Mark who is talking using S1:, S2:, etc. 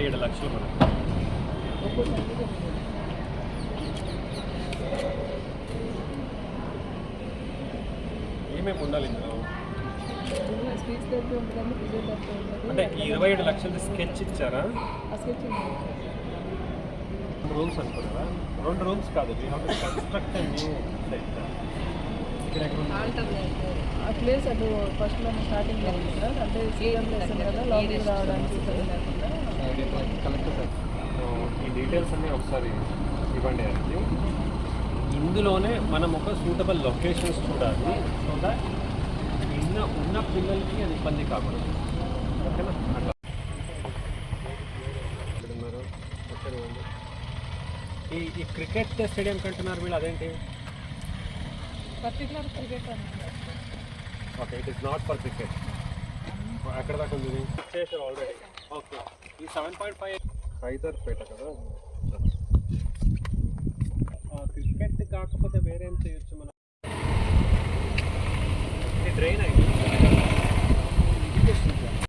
S1: ఏడు లక్షలు మనకు
S2: ఎనిమిది.
S1: ఏమేమి ఉండాలి ఇందులో? అంటే ఈ ఇరవై ఏడు లక్షలది స్కెచ్ ఇచ్చారా? రూమ్స్ అనుకున్నారా రెండు రూమ్స్ కాదు we have to construct new set ఇక్కడ ఎక్కడ ఉంది?
S2: ఆ ప్లేస్ అటు ఫస్ట్లో స్టార్టింగ్ సార్ అంటే సీఎం కదా లోపలికి రావడానికి లేకుండా
S1: డీటెయిల్స్ అన్నీ ఒకసారి ఇవ్వండి ఆయనకి. ఇందులోనే మనం ఒక సూటబుల్ లొకేషన్స్ చూడాలి. సో దట్ ఉన్న ఉన్న పిల్లలకి అది ఇబ్బంది కాకూడదు. ఓకేనా? అట్లా. ఈ ఈ క్రికెట్ స్టేడియం కంటున్నారు వీళ్ళు అదేంటి?
S2: Particular cricket
S1: okay it is not for cricket ఎక్కడ దాకా ఉంది ఆల్రెడీ ఓకే ఈ సెవెన్ పాయింట్ ఫైవ్ హైదర్పేట కదా?